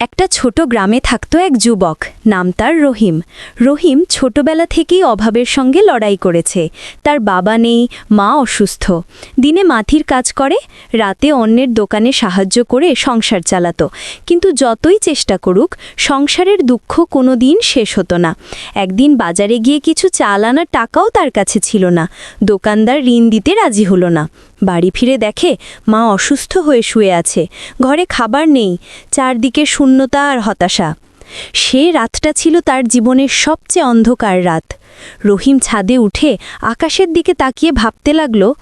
একটা ছোট গ্রামে থাকত এক যুবক, নাম তার রহিম। রহিম ছোটবেলা থেকেই অভাবের সঙ্গে লড়াই করেছে। তার বাবা নেই, মা অসুস্থ। দিনে মাথির কাজ করে, রাতে অন্যের দোকানে সাহায্য করে সংসার চালাতো। কিন্তু যতই চেষ্টা করুক, সংসারের দুঃখ কোনো দিন শেষ হতো না। একদিন বাজারে গিয়ে কিছু চাল আনার টাকাও তার কাছে ছিল না। দোকানদার ঋণ দিতে রাজি হলো না। বাড়ি ফিরে দেখে মা অসুস্থ হয়ে শুয়ে আছে। ঘরে খাবার নেই, চারদিকে শূন্যতা আর হতাশা। সে রাতটা ছিল তার জীবনের সবচেয়ে অন্ধকার রাত। রহিম ছাদে উঠে আকাশের দিকে তাকিয়ে ভাবতে লাগল,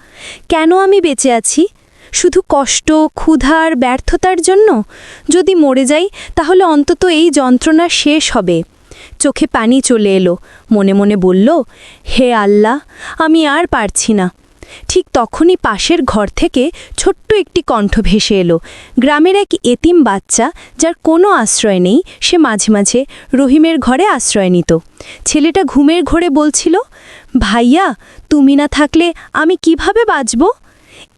কেন আমি বেঁচে আছি? শুধু কষ্ট, ক্ষুধা আর ব্যর্থতার জন্য? যদি মরে যাই, তাহলে অন্তত এই যন্ত্রণা শেষ হবে। চোখে পানি চলে এলো, মনে মনে বলল, হে আল্লাহ, আমি আর পারছি না। ঠিক তখনই পাশের ঘর থেকে ছোট্ট একটি কণ্ঠ ভেসে এলো। গ্রামের এক এতিম বাচ্চা, যার কোনো আশ্রয় নেই, সে মাঝে মাঝে রহিমের ঘরে আশ্রয় নিত। ছেলেটা ঘুমের ঘরে বলছিল, ভাইয়া, তুমি না থাকলে আমি কীভাবে বাঁচব?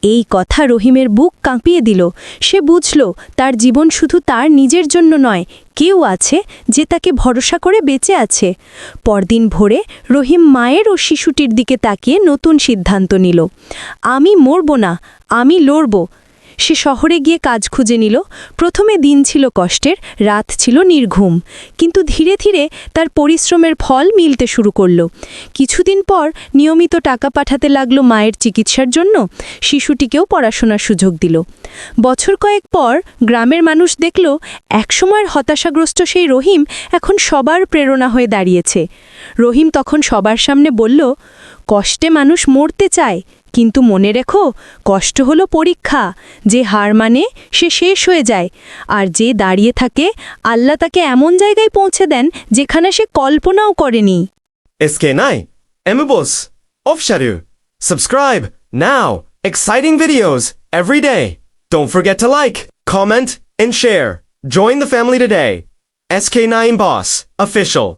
এই কথা রহিমের বুক কাঁপিয়ে দিল। সে বুঝল, তার জীবন শুধু তার নিজের জন্য নয়, কেউ আছে যে তাকে ভরসা করে বেঁচে আছে। পরদিন ভোরে রহিম মায়ের ও শিশুটির দিকে তাকিয়ে নতুন সিদ্ধান্ত নিল। আমি মরব না, আমি লড়ব সে শহরে গিয়ে কাজ খুঁজে নিল। প্রথমে দিন ছিল কষ্টের, রাত ছিল নির্ঘুম। কিন্তু ধীরে ধীরে তার পরিশ্রমের ফল মিলতে শুরু করল। কিছুদিন পর নিয়মিত টাকা পাঠাতে লাগল মায়ের চিকিৎসার জন্য। শিশুটিকেও পড়াশোনার সুযোগ দিল। বছর কয়েক পর গ্রামের মানুষ দেখল, একসময়ের হতাশাগ্রস্ত সেই রহিম এখন সবার প্রেরণা হয়ে দাঁড়িয়েছে। রহিম তখন সবার সামনে বলল, কষ্টে মানুষ মরতে চায় কিন্তু মনে রেখো, কষ্ট হলো পরীক্ষা। যে হার মানে সে শেষ হয়ে যায়। আর যে দাঁড়িয়ে থাকে, আল্লাহ তাকে এমন জায়গায় পৌঁছে দেন যেখানে সে কল্পনাও করেনি। এসকে নাই এমবস of শারিউ subscribe now, exciting videos everyday don't forget to like comment and share join the family today SK নাই বস, অফিশিয়াল।